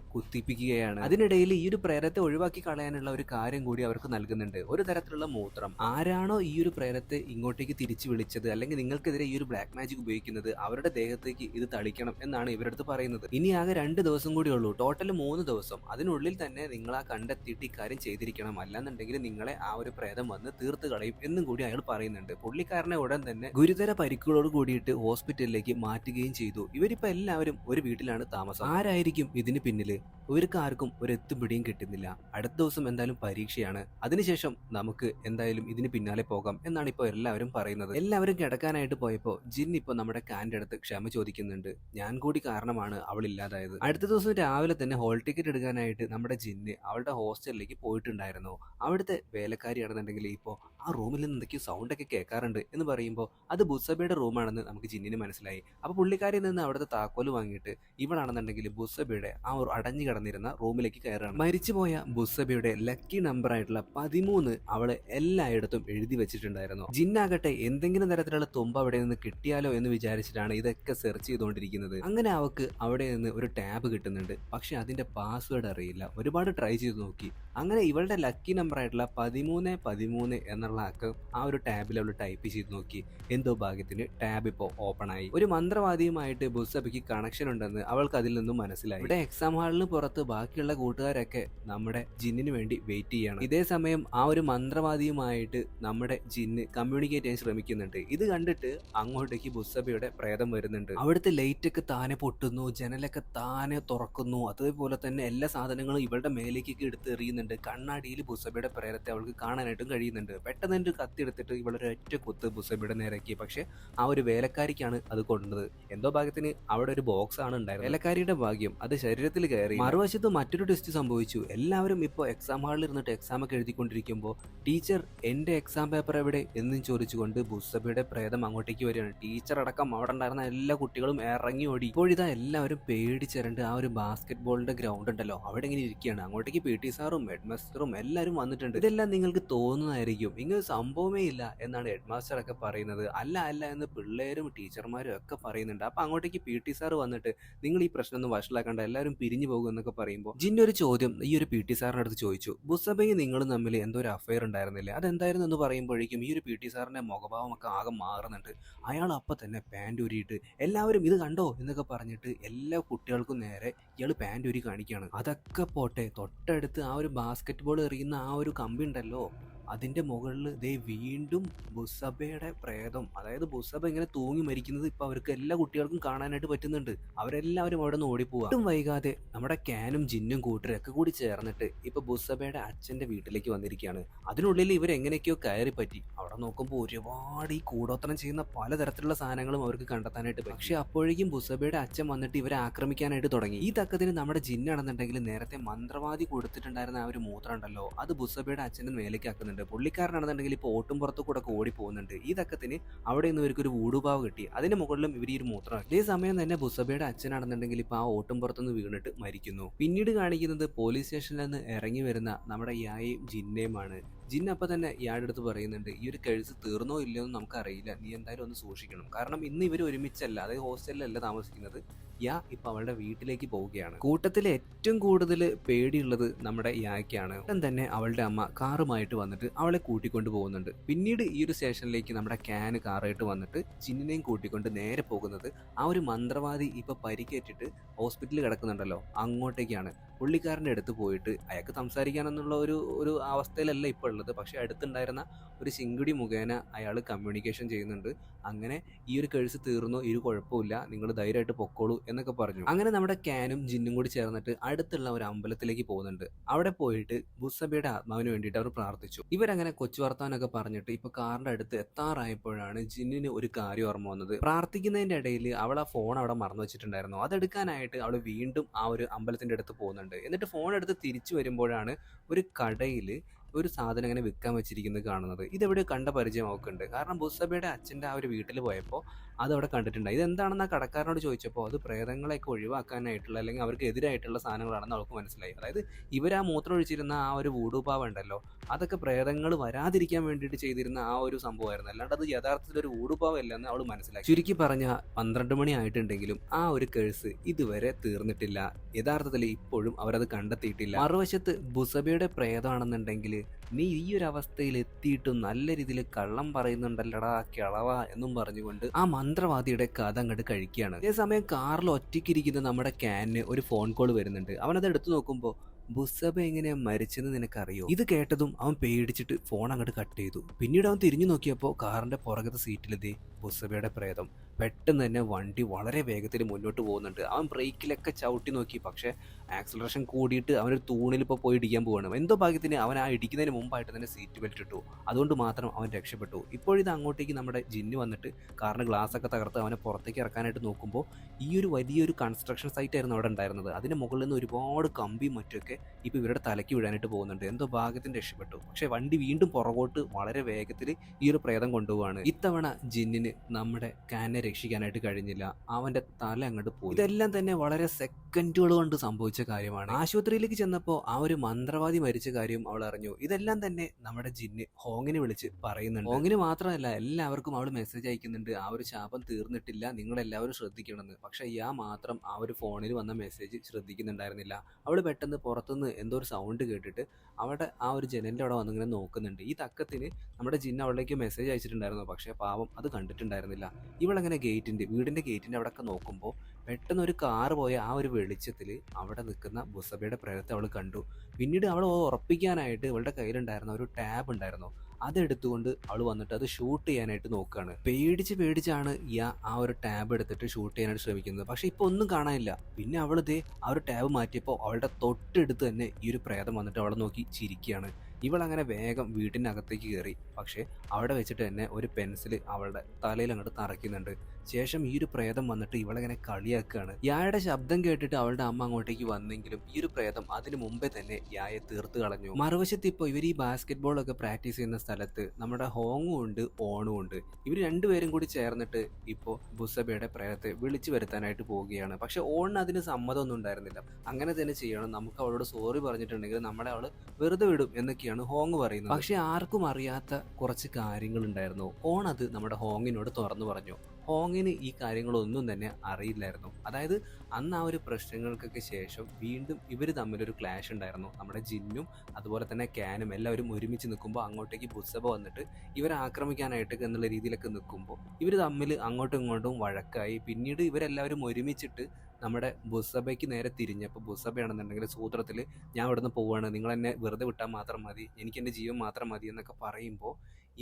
കുത്തിപ്പിക്കുകയാണ്. അതിനിടയിൽ ഈ ഒരു പ്രേരത്തെ ഒഴിവാക്കി കളയാനുള്ള ഒരു കാര്യം കൂടി അവർക്ക് നൽകുന്നുണ്ട്. ഒരു തരത്തിലുള്ള മൂത്രം. ആരാണോ ഈ ഒരു പ്രേരത്തെ ഇങ്ങോട്ടേക്ക് തിരിച്ചു വിളിച്ചത് അല്ലെങ്കിൽ നിങ്ങൾക്കെതിരെ ഈ ഒരു ബ്ലാക്ക് മാജിക് ഉപയോഗിക്കുന്നത് അവരുടെ ദേഹത്തേക്ക് ഇത് തളിക്കണം എന്നാണ് ഇവരടുത്ത് പറയുന്നത്. ഇനി ആകെ രണ്ട് ദിവസം കൂടി ഉള്ളൂ. ടോട്ടൽ മൂന്ന് ദിവസം. അതിനുള്ളിൽ തന്നെ നിങ്ങൾ ആ കണ്ടെത്തിയിട്ട് ഇക്കാര്യം ചെയ്തിരിക്കണം. അല്ലാന്നുണ്ടെങ്കിൽ നിങ്ങളെ ആ ഒരു പ്രേതം വന്ന് തീർത്ത് കളയും എന്നും കൂടി അയാൾ പറയുന്നുണ്ട്. പുള്ളിക്കാരനെ ഉടൻ തന്നെ ഗുരുതര പരിക്കുകളോട് കൂടിയിട്ട് ഹോസ്പിറ്റലിലേക്ക് മാറ്റുകയും ചെയ്തു. ഇവരിപ്പോ എല്ലാവരും ഒരു വീട്ടിലാണ് താമസം ആരായിരിക്കും ഇതിന് പിന്നിൽ? ഇവർക്ക് ആർക്കും ഒരു എത്തുപിടിയും കിട്ടുന്നില്ല. അടുത്ത ദിവസം എന്തായാലും പരീക്ഷയാണ്. അതിനുശേഷം നമുക്ക് എന്തായാലും ഇതിന് പിന്നാലെ പോകാം എന്നാണ് ഇപ്പോൾ എല്ലാവരും പറയുന്നത്. എല്ലാവരും കിടക്കാനായിട്ട് പോയപ്പോൾ ജിൻ ഇപ്പോൾ നമ്മുടെ കാന്റെ അടുത്ത് ക്ഷമ ചോദിക്കുന്നുണ്ട്. ഞാൻ കൂടി കാരണമാണ് അവൾ ഇല്ലാതായത്. അടുത്ത ദിവസം രാവിലെ തന്നെ ഹോൾ ടിക്കറ്റ് എടുക്കാനായിട്ട് നമ്മുടെ ജിന്ന് അവളുടെ ഹോസ്റ്റലിലേക്ക് പോയിട്ടുണ്ടായിരുന്നു. അവിടുത്തെ വേലക്കാരിയാണെന്നുണ്ടെങ്കിൽ ഇപ്പോൾ ആ റൂമിൽ നിന്ന് എന്തൊക്കെയോ സൗണ്ടൊക്കെ കേൾക്കാറുണ്ട് എന്ന് പറയുമ്പോൾ അത് ബുസബയുടെ റൂമാണെന്ന് നമുക്ക് ജിന്നിന് മനസ്സിലായി. അപ്പോൾ പുള്ളിക്കാരിൽ നിന്ന് അവിടുത്തെ താക്കോൽ വാങ്ങിയിട്ട് ഇവളാണെന്നുണ്ടെങ്കിൽ ബുസബയുടെ ആ ഒരു അടഞ്ഞു കിടന്നിരുന്ന റൂമിലേക്ക് കയറുകയാണ് മരിച്ചുപോയ ബുസബയുടെ ലക്കി നമ്പർ ആയിട്ടുള്ള പതിമൂന്ന് അവൾ എല്ലായിടത്തും എഴുതി വെച്ചിട്ടുണ്ടായിരുന്നു. ജിന്നാകട്ടെ എന്തെങ്കിലും തരത്തിലുള്ള തുമ്പ അവിടെ നിന്ന് കിട്ടിയാലോ എന്ന് വിചാരിച്ചിട്ടാണ് ഇതൊക്കെ സെർച്ച് ചെയ്തുകൊണ്ടിരിക്കുന്നത്. അങ്ങനെ അവക്ക് അവിടെ നിന്ന് ഒരു ടാബ് കിട്ടുന്നുണ്ട്. പക്ഷെ അതിന്റെ പാസ്വേഡ് അറിയില്ല. ഒരുപാട് ട്രൈ ചെയ്ത് നോക്കി. അങ്ങനെ ഇവളുടെ ലക്കി നമ്പർ ആയിട്ടുള്ള പതിമൂന്ന് പതിമൂന്ന് എന്നുള്ള അക്ക ആ ഒരു ടാബിൽ അവൾ ടൈപ്പ് ചെയ്ത് നോക്കി. എന്തോ ഭാഗ്യത്തിന് ടാബ് ഇപ്പോൾ ഓപ്പൺ ആയി. ഒരു മന്ത്രവാദിയുമായിട്ട് ബുസബയ്ക്ക് കണക്ഷൻ ഉണ്ടെന്ന് അവൾക്ക് അതിൽ നിന്നും മനസ്സിലായി. ഇവിടെ എക്സാം ഹാളിന് പുറത്ത് ബാക്കിയുള്ള കൂട്ടുകാരൊക്കെ നമ്മുടെ ജിന്നിന് വേണ്ടി വെയിറ്റ് ചെയ്യണം. ഇതേ സമയം ആ ഒരു മന്ത്രവാദിയുമായിട്ട് നമ്മുടെ ജിന്ന് കമ്മ്യൂണിക്കേറ്റ് ചെയ്യാൻ ശ്രമിക്കുന്നുണ്ട്. ഇത് കണ്ടിട്ട് അങ്ങോട്ടേക്ക് ബുസബയുടെ പ്രേതം വരുന്നുണ്ട്. അവിടുത്തെ ലൈറ്റ് ഒക്കെ താനെ പൊട്ടുന്നു ജനലൊക്കെ താനെ തുറക്കുന്നു. അതേപോലെ തന്നെ എല്ലാ സാധനങ്ങളും ഇവളുടെ മേലേക്കൊക്കെ എടുത്ത് എറിയുന്നുണ്ട്. കണ്ണാടിയിൽ ബുസബയുടെ പ്രേതത്തെ അവൾക്ക് കാണാനായിട്ടും കഴിയുന്നുണ്ട്. പെട്ടെന്ന് ഒരു കത്തി എടുത്തിട്ട് ഇവളൊരു ഒറ്റ കുത്ത് ബുസബയുടെ നേരേക്ക് പക്ഷെ ആ ഒരു വേലക്കാരിക്കാണ് അത് കൊണ്ടത് എന്തോ ഭാഗത്തിന് അവിടെ ഒരു ബോക്സ് ആണ് ഉണ്ടായിരുന്നത്. വേലക്കാരിയുടെ ഭാഗ്യം അത് ശരീരത്തിൽ കയറി മറുവശത്ത് മറ്റൊരു ടെസ്റ്റ് സംഭവിച്ചു. എല്ലാവരും ഇപ്പോൾ എക്സാം ഹാളിൽ ഇരുന്നിട്ട് എക്സാം ഒക്കെ എഴുതിക്കൊണ്ടിരിക്കുമ്പോൾ ടീച്ചർ എന്റെ എക്സാം പേപ്പർ എവിടെ? എന്നും ചോദിച്ചുകൊണ്ട് ബുസബയുടെ പ്രേതം അങ്ങോട്ടേക്ക് വരികയാണ്. ടീച്ചർ അടക്കം അവിടെ ഉണ്ടായിരുന്ന എല്ലാ കുട്ടികളും ഇറങ്ങി ഓടി. ഇപ്പോഴിതാ എല്ലാവരും പേടിച്ചിരണ്ട് ആ ഒരു ബാസ്കറ്റ് ബോളിന്റെ ഗ്രൗണ്ട് ഉണ്ടല്ലോ. അവിടെ ഇങ്ങനെ ഇരിക്കുകയാണ്. അങ്ങോട്ടേക്ക് പി ടി സാറും ഹെഡ്മാസ്റ്ററും എല്ലാവരും വന്നിട്ടുണ്ട്. ഇതെല്ലാം നിങ്ങൾക്ക് തോന്നുന്നതായിരിക്കും. ഇങ്ങനെ സംഭവമേ ഇല്ല എന്നാണ് ഹെഡ്മാസ്റ്റർ ഒക്കെ പറയുന്നത്. അല്ല അല്ല എന്ന് പിള്ളേരും ടീച്ചർമാരും ഒക്കെ പറയുന്നുണ്ട്. അപ്പൊ അങ്ങോട്ടേക്ക് പി ടി സാർ വന്നിട്ട് നിങ്ങൾ ഈ പ്രശ്നം ഒന്നും വഷളാക്കണ്ട എല്ലാവരും പിരിഞ്ഞു പോകും എന്നൊക്കെ പറയുമ്പോൾ ജിന്റെ ഒരു ചോദ്യം ഈ ഒരു പി ടി സാറിന്റെ അടുത്ത് ചോദിച്ചു ബുസബയും നിങ്ങളും തമ്മിൽ എന്തോ ഒരു അഫയർ ഉണ്ടായിരുന്നില്ലേ? അതെന്തായിരുന്നു? എന്ന് പറയുമ്പോഴേക്കും ഈ ഒരു പി ടി സാറിന്റെ മുഖഭാവം ഒക്കെ ആകെ മാറുന്നുണ്ട്. അയാൾ അപ്പം തന്നെ പാന്റ് ഊരിയിട്ട് എല്ലാവരും ഇത് കണ്ടോ? എന്നൊക്കെ പറഞ്ഞിട്ട് എല്ലാ കുട്ടികൾക്കും നേരെ ഇയാൾ പാന്റ് ഊരി കാണിക്കുകയാണ് അതൊക്കെ പോട്ടെ തൊട്ടടുത്ത് ആ ഒരു ബാസ്കറ്റ് ബോൾ എറിയുന്ന ആ ഒരു കമ്പി ഉണ്ടല്ലോ. അതിന്റെ മുകളിൽ ദേ വീണ്ടും ബുസബയുടെ പ്രേതം. അതായത് ബുസബ ഇങ്ങനെ തൂങ്ങി മരിക്കുന്നത് ഇപ്പോൾ അവർക്ക് എല്ലാ കുട്ടികൾക്കും കാണാനായിട്ട് പറ്റുന്നുണ്ട്. അവരെല്ലാവരും അവിടെ നിന്ന് ഓടിപ്പോവാ. വൈകാതെ നമ്മുടെ ക്യാനും ജിന്നും കൂട്ടരൊക്കെ കൂടി ചേർന്നിട്ട് ഇപ്പം ബുസബയുടെ അച്ഛന്റെ വീട്ടിലേക്ക് വന്നിരിക്കുകയാണ്. അതിനുള്ളിൽ ഇവരെങ്ങനെയൊക്കെയോ കയറി പറ്റി അവിടെ നോക്കുമ്പോൾ ഒരുപാട് ഈ കൂടോത്രം ചെയ്യുന്ന പലതരത്തിലുള്ള സാധനങ്ങളും അവർക്ക് കണ്ടെത്താനായിട്ട് പറ്റും. പക്ഷേ അപ്പോഴേക്കും ബുസബയുടെ അച്ഛൻ വന്നിട്ട് ഇവരെ ആക്രമിക്കാനായിട്ട് തുടങ്ങി. ഈ തക്കത്തിന് നമ്മുടെ ജിന്നാണെന്നുണ്ടെങ്കിൽ നേരത്തെ മന്ത്രവാദി കൊടുത്തിട്ടുണ്ടായിരുന്ന ആ ഒരു മൂത്രം ഉണ്ടല്ലോ. അത് ബുസബയുടെ അച്ഛന്റെ മേലേക്ക് ആക്കുന്നുണ്ട് പുള്ളിക്കാരനാണെന്നുണ്ടെങ്കിൽ ഇപ്പോൾ ഓട്ടും പുറത്തു കൂടെ ഓടി പോകുന്നുണ്ട്. ഈ തക്കത്തിന് അവിടെ നിന്ന് ഇവർക്ക് ഒരു വൂടുപാവ് കിട്ടി. അതിന് മുകളിലും ഇവർ ഈ ഒരു മൂത്രം ഇതേ സമയം തന്നെ ബുസബയുടെ അച്ഛനാണെന്നുണ്ടെങ്കിൽ ഇപ്പോൾ ആ ഓട്ടും പുറത്തുനിന്ന് വീണിട്ട് മരിക്കുന്നു. പിന്നീട് കാണിക്കുന്നത് പോലീസ് സ്റ്റേഷനിൽ നിന്ന് ഇറങ്ങി വരുന്ന നമ്മുടെ യായും ജിന്നയുമാണ്. ജിൻ അപ്പം തന്നെ ഇയാളുടെ അടുത്ത് പറയുന്നുണ്ട് ഈ ഒരു കഴുത്ത് തീർന്നോ ഇല്ലയോ എന്ന് നമുക്കറിയില്ല. നീ എന്തായാലും ഒന്ന് സൂക്ഷിക്കണം. കാരണം ഇന്ന് ഇവർ ഒരുമിച്ചല്ല അതായത് ഹോസ്റ്റലിലല്ല താമസിക്കുന്നത്. യാ ഇപ്പം അവളുടെ വീട്ടിലേക്ക് പോവുകയാണ്. കൂട്ടത്തിൽ ഏറ്റവും കൂടുതൽ പേടിയുള്ളത് നമ്മുടെ യാക്കാണ് ഉടൻ തന്നെ അവളുടെ അമ്മ കാറുമായിട്ട് വന്നിട്ട് അവളെ കൂട്ടിക്കൊണ്ട് പോകുന്നുണ്ട്. പിന്നീട് ഈ ഒരു സ്റ്റേഷനിലേക്ക് നമ്മുടെ ക്യാന് കാറായിട്ട് വന്നിട്ട് ചിന്നിനെയും കൂട്ടിക്കൊണ്ട് നേരെ പോകുന്നത് ആ ഒരു മന്ത്രവാദി ഇപ്പൊ പരിക്കേറ്റിട്ട് ഹോസ്പിറ്റലിൽ കിടക്കുന്നുണ്ടല്ലോ അങ്ങോട്ടേക്കാണ്. പുള്ളിക്കാരന്റെ അടുത്ത് പോയിട്ട് അയാൾക്ക് സംസാരിക്കാനെന്നുള്ള ഒരു ഒരു അവസ്ഥയിലല്ല ഇപ്പോൾ ഉള്ളത്. പക്ഷേ അടുത്തുണ്ടായിരുന്ന ഒരു ശിങ്കുടി മുഖേന അയാൾ കമ്മ്യൂണിക്കേഷൻ ചെയ്യുന്നുണ്ട്. അങ്ങനെ ഈ ഒരു കേഴ്സ് തീർന്നു ഒരു കുഴപ്പമില്ല. നിങ്ങൾ ധൈര്യമായിട്ട് പൊക്കോളൂ എന്നൊക്കെ പറഞ്ഞു. അങ്ങനെ നമ്മുടെ ക്യാനും ജിന്നും കൂടി ചേർന്നിട്ട് അടുത്തുള്ള ഒരു അമ്പലത്തിലേക്ക് പോകുന്നുണ്ട്. അവിടെ പോയിട്ട് ബുസബയുടെ ആത്മാവിന് വേണ്ടിയിട്ട് അവർ പ്രാർത്ഥിച്ചു. ഇവരങ്ങനെ കൊച്ചു വർത്താനൊക്കെ പറഞ്ഞിട്ട് ഇപ്പൊ കാറിന്റെ അടുത്ത് എത്താറായപ്പോഴാണ് ജിന്നിന് ഒരു കാര്യം ഓർമ്മ വന്നത്. പ്രാർത്ഥിക്കുന്നതിന്റെ ഇടയിൽ അവൾ ആ ഫോൺ അവിടെ മറന്നു വെച്ചിട്ടുണ്ടായിരുന്നു. അതെടുക്കാനായിട്ട് അവൾ വീണ്ടും ആ ഒരു അമ്പലത്തിന്റെ അടുത്ത് പോകുന്നുണ്ട്. എന്നിട്ട് ഫോൺ എടുത്ത് തിരിച്ചു വരുമ്പോഴാണ് ഒരു കടയിൽ ഒരു സാധനം ഇങ്ങനെ വിൽക്കാൻ വെച്ചിരിക്കുന്നത് കാണുന്നത്. ഇതെവിടെ കണ്ട പരിചയം ഉണ്ട് കാരണം ബുസബയുടെ അച്ഛന്റെ ആ ഒരു വീട്ടിൽ പോയപ്പോൾ അത് അവിടെ കണ്ടിട്ടുണ്ട്. ഇതെന്താണെന്ന് ആ കടക്കാരനോട് ചോദിച്ചപ്പോൾ അത് പ്രേതങ്ങളെയൊക്കെ ഒഴിവാക്കാനായിട്ടുള്ള അല്ലെങ്കിൽ അവർക്ക് എതിരായിട്ടുള്ള സാധനങ്ങളാണെന്ന് അവൾക്ക് മനസ്സിലായി. അതായത് ഇവർ ആ മൂത്രം ഒഴിച്ചിരുന്ന ആ ഒരു വൂടുപാവ ഉണ്ടല്ലോ അതൊക്കെ പ്രേതങ്ങൾ വരാതിരിക്കാൻ വേണ്ടിയിട്ട് ചെയ്തിരുന്ന ആ ഒരു സംഭവമായിരുന്നു. അല്ലാണ്ട് അത് യഥാർത്ഥത്തിൽ ഒരു ഊടുപാവം അല്ലെന്ന് അവൾ മനസ്സിലാക്കി. ചുരുക്കി പറഞ്ഞ പന്ത്രണ്ട് മണി ആയിട്ടുണ്ടെങ്കിലും ആ ഒരു കേഴ്സ് ഇതുവരെ തീർന്നിട്ടില്ല. യഥാർത്ഥത്തിൽ ഇപ്പോഴും അവരത് കണ്ടെത്തിയിട്ടില്ല. മറുവശത്ത് ബുസബയുടെ പ്രേതമാണെന്നുണ്ടെങ്കിൽ നീ ഈ ഒരു അവസ്ഥയിൽ എത്തിയിട്ടും നല്ല രീതിയിൽ കള്ളം പറയുന്നുണ്ടല്ലടാ കിളവ എന്നും പറഞ്ഞുകൊണ്ട് ആ മന്ത്രവാദിയുടെ കഥ അങ്ങോട്ട് കഴിക്കുകയാണ്. അതേസമയം കാറിൽ ഒറ്റയ്ക്കിരിക്കുന്ന നമ്മുടെ ക്യാനിന് ഒരു ഫോൺ കോൾ വരുന്നുണ്ട്. അവനത് എടുത്തു നോക്കുമ്പോൾ ബുസബ എങ്ങനെയാ മരിച്ചെന്ന് നിനക്കറിയോ? ഇത് കേട്ടതും അവൻ പേടിച്ചിട്ട് ഫോൺ അങ്ങോട്ട് കട്ട് ചെയ്തു. പിന്നീട് അവൻ തിരിഞ്ഞു നോക്കിയപ്പോൾ കാറിന്റെ പുറകത്തെ സീറ്റിലെത്തി ബുസബയുടെ പ്രേതം. പെട്ടെന്ന് തന്നെ വണ്ടി വളരെ വേഗത്തിൽ മുന്നോട്ട് പോകുന്നുണ്ട്. അവൻ ബ്രേക്കിലൊക്കെ ചവിട്ടി നോക്കി. പക്ഷേ ആക്സലറേഷൻ കൂടിയിട്ട് അവനൊരു തൂണിൽ ഇപ്പോൾ പോയി ഇടിക്കാൻ പോവാണ്. എന്തോ ഭാഗ്യത്തിന് അവൻ ആ ഇടിക്കുന്നതിന് മുമ്പായിട്ട് തന്നെ സീറ്റ് ബെൽറ്റ് ഇട്ടു. അതുകൊണ്ട് മാത്രം അവൻ രക്ഷപ്പെട്ടു. ഇപ്പോഴിത് അങ്ങോട്ടേക്ക് നമ്മുടെ ജിന്ന് വന്നിട്ട് കാറിന് ഗ്ലാസ് ഒക്കെ തകർത്ത് അവനെ പുറത്തേക്ക് ഇറക്കാനായിട്ട് നോക്കുമ്പോൾ ഈ ഒരു വലിയൊരു കൺസ്ട്രക്ഷൻ സൈറ്റ് ആയിരുന്നു അവിടെ ഉണ്ടായിരുന്നത്. അതിന് മുകളിൽ നിന്ന് ഒരുപാട് കമ്പിയും മറ്റൊക്കെ ഇപ്പോൾ ഇവരുടെ തലയ്ക്ക് വീഴാനായിട്ട് പോകുന്നുണ്ട്. എന്തോ ഭാഗ്യത്തിന് രക്ഷപ്പെട്ടു. പക്ഷേ വണ്ടി വീണ്ടും പുറകോട്ട് വളരെ വേഗത്തിൽ ഈ ഒരു പ്രേതം കൊണ്ടുപോവാണ്. ഇത്തവണ ജിന്നിന് നമ്മുടെ കാനെ രക്ഷിക്കാനായിട്ട് കഴിഞ്ഞില്ല. അവന്റെ തല അങ്ങോട്ട് പോയി. ഇതെല്ലാം തന്നെ വളരെ സെക്കൻഡുകൾ കൊണ്ട് സംഭവിച്ച കാര്യമാണ്. ആശുപത്രിയിലേക്ക് ചെന്നപ്പോൾ ആ ഒരു മന്ത്രവാദി മരിച്ച കാര്യം അവൾ അറിഞ്ഞു. ഇതെല്ലാം തന്നെ നമ്മുടെ ജിന്ന് ഹോങ്ങിനെ വിളിച്ച് പറയുന്നുണ്ട്. ഹോങ്ങിന് മാത്രമല്ല എല്ലാവർക്കും അവൾ മെസ്സേജ് അയക്കുന്നുണ്ട്. ആ ഒരു ശാപം തീർന്നിട്ടില്ല. നിങ്ങൾ എല്ലാവരും ശ്രദ്ധിക്കണമെന്ന്. പക്ഷെ യാ മാത്രം ആ ഒരു ഫോണിൽ വന്ന മെസ്സേജ് ശ്രദ്ധിക്കുന്നുണ്ടായിരുന്നില്ല. അവൾ പെട്ടെന്ന് പുറത്തുനിന്ന് എന്തോ ഒരു സൗണ്ട് കേട്ടിട്ട് അവിടെ ആ ഒരു ജനലിന്റെ അവിടെ വന്നിങ്ങനെ നോക്കുന്നുണ്ട്. ഈ തക്കത്തിന് നമ്മുടെ ജിന്ന് അവളിലേക്ക് മെസ്സേജ് അയച്ചിട്ടുണ്ടായിരുന്നു. പക്ഷേ പാവം അത് കണ്ടിട്ടുണ്ടായിരുന്നില്ല. ഇവളങ്ങനെ ഗേറ്റിന്റെ വീടിന്റെ ഗേറ്റിന്റെ അവിടെയൊക്കെ നോക്കുമ്പോൾ പെട്ടെന്ന് ഒരു കാറ് പോയ ആ ഒരു വെളിച്ചത്തിൽ അവിടെ നിൽക്കുന്ന ബുസബയുടെ പ്രേതത്തെ അവൾ കണ്ടു. പിന്നീട് അവൾ ഉറപ്പിക്കാനായിട്ട് ഇവളുടെ കയ്യിലുണ്ടായിരുന്ന ഒരു ടാബ് ഉണ്ടായിരുന്നു. അതെടുത്തുകൊണ്ട് അവൾ വന്നിട്ട് അത് ഷൂട്ട് ചെയ്യാനായിട്ട് നോക്കുകയാണ്. പേടിച്ച് പേടിച്ചാണ് ഈ ആ ഒരു ടാബ് എടുത്തിട്ട് ഷൂട്ട് ചെയ്യാനായിട്ട് ശ്രമിക്കുന്നത്. പക്ഷേ ഇപ്പോൾ ഒന്നും കാണാനില്ല. പിന്നെ അവൾ ആ ഒരു ടാബ് മാറ്റിയപ്പോൾ അവളുടെ തൊട്ടടുത്ത് തന്നെ ഈ ഒരു പ്രേതം വന്നിട്ട് അവളെ നോക്കി ചിരിക്കുകയാണ്. ഇവൾ അങ്ങനെ വേഗം വീട്ടിനകത്തേക്ക് കയറി പക്ഷേ അവിടെ വെച്ചിട്ട് തന്നെ ഒരു പെൻസിൽ അവളുടെ തലയിൽ അങ്ങോട്ട് തറയ്ക്കുന്നുണ്ട്. ശേഷം ഈ ഒരു പ്രേതം വന്നിട്ട് ഇവളെങ്ങനെ കളിയാക്കുകയാണ് യായുടെ ശബ്ദം കേട്ടിട്ട് അവളുടെ അമ്മ അങ്ങോട്ടേക്ക് വന്നെങ്കിലും ഈ ഒരു പ്രേതം അതിനു മുമ്പേ തന്നെ യായെ തീർത്ത് കളഞ്ഞു. മറുവശത്ത് ഇപ്പോൾ ഇവർ ഈ ബാസ്കറ്റ് ബോൾ ഒക്കെ പ്രാക്ടീസ് ചെയ്യുന്ന സ്ഥലത്ത് നമ്മുടെ ഹോങ്ങും ഉണ്ട് ഓണും ഉണ്ട്. ഇവർ രണ്ടുപേരും കൂടി ചേർന്നിട്ട് ഇപ്പോൾ ബുസബയുടെ പ്രേതത്തെ വിളിച്ചു വരുത്താനായിട്ട് പോവുകയാണ്. പക്ഷെ ഓണിന് അതിന് സമ്മതമൊന്നും ഉണ്ടായിരുന്നില്ല. അങ്ങനെ തന്നെ ചെയ്യണം. നമുക്ക് അവളോട് സോറി പറഞ്ഞിട്ടുണ്ടെങ്കിൽ നമ്മളെ അവൾ വെറുതെ വിടും എന്നൊക്കെയാണ് ഹോങ് പറയുന്നത്. പക്ഷെ ആർക്കും അറിയാത്ത കുറച്ച് കാര്യങ്ങൾ ഉണ്ടായിരുന്നു ഓൺ അത് നമ്മുടെ ഹോങ്ങിനോട് തുറന്നു പറഞ്ഞു. ഹോങ്ങിന് ഈ കാര്യങ്ങളൊന്നും തന്നെ അറിയില്ലായിരുന്നു. അതായത് അന്ന് ആ ഒരു പ്രശ്നങ്ങൾക്കൊക്കെ ശേഷം വീണ്ടും ഇവർ തമ്മിലൊരു ക്ലാഷ് ഉണ്ടായിരുന്നു. നമ്മുടെ ജിന്നും അതുപോലെ തന്നെ ക്യാനും എല്ലാവരും ഒരുമിച്ച് നിൽക്കുമ്പോൾ അങ്ങോട്ടേക്ക് ബുസബ വന്നിട്ട് ഇവരെ ആക്രമിക്കാനായിട്ട് എന്നുള്ള രീതിയിലൊക്കെ നിൽക്കുമ്പോൾ ഇവർ തമ്മിൽ അങ്ങോട്ടും ഇങ്ങോട്ടും വഴക്കായി. പിന്നീട് ഇവരെല്ലാവരും ഒരുമിച്ചിട്ട് നമ്മുടെ ബുസബയ്ക്ക് നേരെ തിരിഞ്ഞപ്പോൾ ബുസബയാണെന്നുണ്ടെങ്കിൽ സൂത്രത്തിൽ ഞാൻ ഇവിടുന്ന് പോവുകയാണ് നിങ്ങൾ എന്നെ വെറുതെ വിട്ടാൽ മാത്രം മതി എനിക്ക് എന്റെ ജീവൻ മാത്രം മതി എന്നൊക്കെ പറയുമ്പോൾ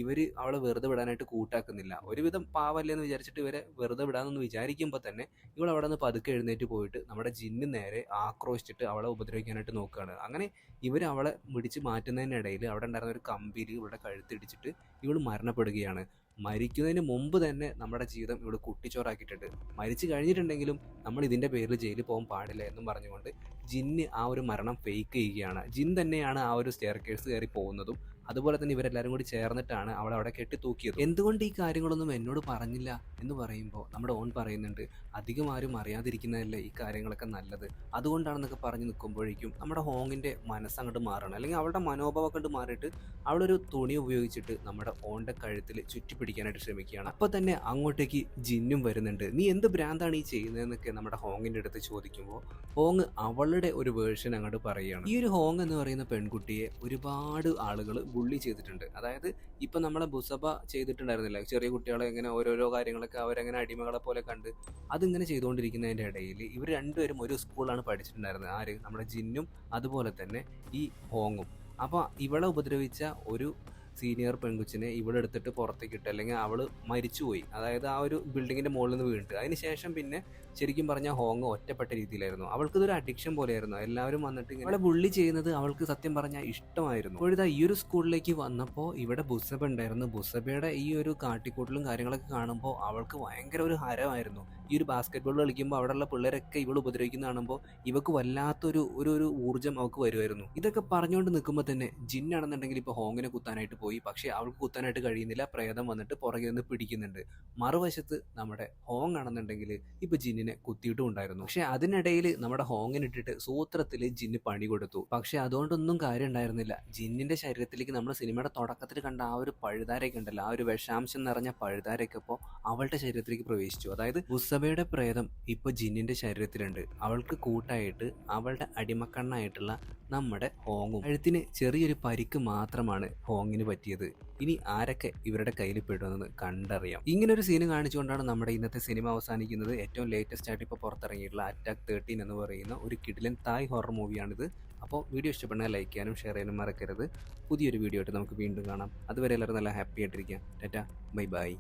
ഇവർ അവളെ വെറുതെ വിടാനായിട്ട് കൂട്ടാക്കുന്നില്ല. ഒരുവിധം പാവല്ലേ എന്ന് വിചാരിച്ചിട്ട് ഇവരെ വെറുതെ വിടാമെന്ന് വിചാരിക്കുമ്പോൾ തന്നെ ഇവൾ അവിടെ നിന്ന് പതുക്കെ എഴുന്നേറ്റ് പോയിട്ട് നമ്മുടെ ജിന്ന് നേരെ ആക്രോശിച്ചിട്ട് അവളെ ഉപദ്രവിക്കാനായിട്ട് നോക്കുകയാണ് അങ്ങനെ ഇവർ അവളെ പിടിച്ച് മാറ്റുന്നതിനിടയിൽ അവിടെ ഉണ്ടായിരുന്ന ഒരു കമ്പിയിൽ ഇവളുടെ കഴുത്തിടിച്ചിട്ട് ഇവൾ മരണപ്പെടുകയാണ്. മരിക്കുന്നതിന് മുമ്പ് തന്നെ നമ്മുടെ ജീവിതം ഇവിടെ കുട്ടിച്ചോറാക്കിയിട്ടുണ്ട്. മരിച്ചു കഴിഞ്ഞിട്ടുണ്ടെങ്കിലും നമ്മൾ ഇതിന്റെ പേരിൽ ജയിലിൽ പോകാൻ പാടില്ല എന്നും പറഞ്ഞുകൊണ്ട് ജിന്ന് ആ ഒരു മരണം ഫേക്ക് ചെയ്യുകയാണ്. ജിൻ തന്നെയാണ് ആ ഒരു സ്റ്റെയർ കേസ് കയറി പോകുന്നതും അതുപോലെ തന്നെ ഇവരെല്ലാവരും കൂടി ചേർന്നിട്ടാണ് അവളെ അവിടെ കെട്ടി തൂക്കിയത്. എന്തുകൊണ്ട് ഈ കാര്യങ്ങളൊന്നും എന്നോട് പറഞ്ഞില്ല എന്ന് പറയുമ്പോൾ നമ്മുടെ ഓൺ പറയുന്നുണ്ട് അധികം ആരും അറിയാതിരിക്കുന്നതല്ലേ ഈ കാര്യങ്ങളൊക്കെ നല്ലത്? അതുകൊണ്ടാണെന്നൊക്കെ പറഞ്ഞു നിൽക്കുമ്പോഴേക്കും നമ്മുടെ ഹോങ്ങിന്റെ മനസ്സങ്ങോട്ട് മാറണം. അല്ലെങ്കിൽ അവളുടെ മനോഭാവം കണ്ട് മാറിയിട്ട് അവളൊരു തുണി ഉപയോഗിച്ചിട്ട് നമ്മുടെ ഓണിന്റെ കഴുത്തിൽ ചുറ്റി പിടിക്കാനായിട്ട് ശ്രമിക്കുകയാണ്. അപ്പോൾ തന്നെ അങ്ങോട്ടേക്ക് ജിന്നും വരുന്നുണ്ട്. നീ എന്ത് ഭ്രാന്താണ് ഈ ചെയ്യുന്നതെന്നൊക്കെ നമ്മുടെ ഹോങ്ങിന്റെ അടുത്ത് ചോദിക്കുമ്പോൾ ഹോങ് അവളുടെ ഒരു വേർഷൻ അങ്ങോട്ട് പറയുകയാണ്. ഈ ഒരു ഹോങ് എന്ന് പറയുന്ന പെൺകുട്ടിയെ ഒരുപാട് ആളുകൾ ബുള്ളി ചെയ്തിട്ടുണ്ട്. അതായത് ഇപ്പം നമ്മളെ ബുസബ ചെയ്തിട്ടുണ്ടായിരുന്നില്ല? ചെറിയ കുട്ടികളെ ഇങ്ങനെ ഓരോരോ കാര്യങ്ങളൊക്കെ അവരങ്ങനെ അടിമകളെ പോലെ കണ്ട് അതിങ്ങനെ ചെയ്തുകൊണ്ടിരിക്കുന്നതിന്റെ ഇടയിൽ ഇവർ രണ്ടുപേരും ഒരു സ്കൂളിലാണ് പഠിച്ചിട്ടുണ്ടായിരുന്നത്. ആര്? നമ്മുടെ ജിന്നും അതുപോലെ തന്നെ ഈ ഹോങ്ങും. അപ്പോൾ ഇവളെ ഉപദ്രവിച്ച ഒരു സീനിയർ പെൺകുച്ചിനെ ഇവിടെ എടുത്തിട്ട് പുറത്തേക്ക് ഇട്ട് അല്ലെങ്കിൽ അവൾ മരിച്ചുപോയി. അതായത് ആ ഒരു ബിൽഡിങ്ങിന്റെ മുകളിൽ നിന്ന് വീണിട്ട്. അതിനുശേഷം പിന്നെ ശരിക്കും പറഞ്ഞാൽ ഹോങ് ഒറ്റപ്പെട്ട രീതിയിലായിരുന്നു. അവൾക്ക് ഇതൊരു അഡിക്ഷൻ പോലെയായിരുന്നു. എല്ലാവരും വന്നിട്ട് ഇങ്ങനെ അവളെ ബുള്ളി ചെയ്യുന്നത് അവൾക്ക് സത്യം പറഞ്ഞാൽ ഇഷ്ടമായിരുന്നു. അപ്പോഴിതാ ഈ ഒരു സ്കൂളിലേക്ക് വന്നപ്പോൾ ഇവിടെ ബുസബ ഉണ്ടായിരുന്നു. ബുസബയുടെ ഈ ഒരു കാട്ടിക്കൂട്ടലും കാര്യങ്ങളൊക്കെ കാണുമ്പോൾ അവൾക്ക് ഭയങ്കര ഒരു ഹരമായിരുന്നു. ഈ ഒരു ബാസ്കറ്റ് ബോൾ കളിക്കുമ്പോൾ അവിടെയുള്ള പിള്ളേരൊക്കെ ഇവൾ ഉപദ്രവിക്കുന്ന കാണുമ്പോൾ ഇവക്ക് വല്ലാത്തൊരു ഒരു ഒരു ഊർജം അവൾക്ക് വരുമായിരുന്നു. ഇതൊക്കെ പറഞ്ഞുകൊണ്ട് നിൽക്കുമ്പോൾ തന്നെ ജിന്നാണെന്നുണ്ടെങ്കിൽ ഇപ്പോൾ ഹോങ്ങിനെ കുത്താനായിട്ട് പോയി. പക്ഷേ അവൾക്ക് കുത്താനായിട്ട് കഴിയുന്നില്ല. പ്രേതം വന്നിട്ട് പുറകിൽ നിന്ന് പിടിക്കുന്നുണ്ട്. മറുവശത്ത് നമ്മുടെ ഹോങ് ആണെന്നുണ്ടെങ്കിൽ ഇപ്പോൾ ജിന്നിനെ കുത്തിയിട്ടും ഉണ്ടായിരുന്നു. പക്ഷേ അതിനിടയിൽ നമ്മുടെ ഹോങ്ങിനിട്ടിട്ട് സൂത്രത്തിൽ ജിന്ന് പണി കൊടുത്തു. പക്ഷേ അതുകൊണ്ടൊന്നും കാര്യം ഉണ്ടായിരുന്നില്ല. ജിന്നിന്റെ ശരീരത്തിലേക്ക് നമ്മൾ സിനിമയുടെ തുടക്കത്തിൽ കണ്ട ആ ഒരു പഴുതാരയൊക്കെ ഉണ്ടല്ലോ ആ ഒരു വിഷാംശം നിറഞ്ഞ പഴുതാരയൊക്കെ ഇപ്പോൾ അവളുടെ ശരീരത്തിലേക്ക് പ്രവേശിച്ചു. അതായത് ഉസബയുടെ പ്രേതം ഇപ്പോൾ ജിന്നിന്റെ ശരീരത്തിലുണ്ട്. അവൾക്ക് കൂട്ടായിട്ട് അവളുടെ അടിമക്കണ്ണായിട്ടുള്ള നമ്മുടെ ഹോങ്ങും. കഴുത്തിന് ചെറിയൊരു പരിക്ക് മാത്രമാണ് ഹോങ്ങിന് പറ്റിയത്. ഇനി ആരൊക്കെ ഇവരുടെ കയ്യിൽ പെടുമെന്ന് കണ്ടറിയാം. ഇങ്ങനെ ഒരു സീന് കാണിച്ചുകൊണ്ടാണ് നമ്മുടെ ഇന്നത്തെ സിനിമ അവസാനിക്കുന്നത്. ഏറ്റവും ലേറ്റസ്റ്റ് ആയിട്ട് ഇപ്പോൾ പുറത്തിറങ്ങിയിട്ടുള്ള അറ്റാക്ക് തേർട്ടീൻ എന്ന് പറയുന്ന ഒരു കിഡിലൻ തായ് ഹൊറർ മൂവിയാണിത് അപ്പോൾ വീഡിയോ ഇഷ്ടപ്പെടുന്ന ലൈക്ക് ചെയ്യാനും ഷെയർ ചെയ്യാനും മറക്കരുത്. പുതിയൊരു വീഡിയോ ആയിട്ട് നമുക്ക് വീണ്ടും കാണാം. അതുവരെ എല്ലാവരും നല്ല ഹാപ്പി ആയിട്ടിരിക്കാം. Tata bye bye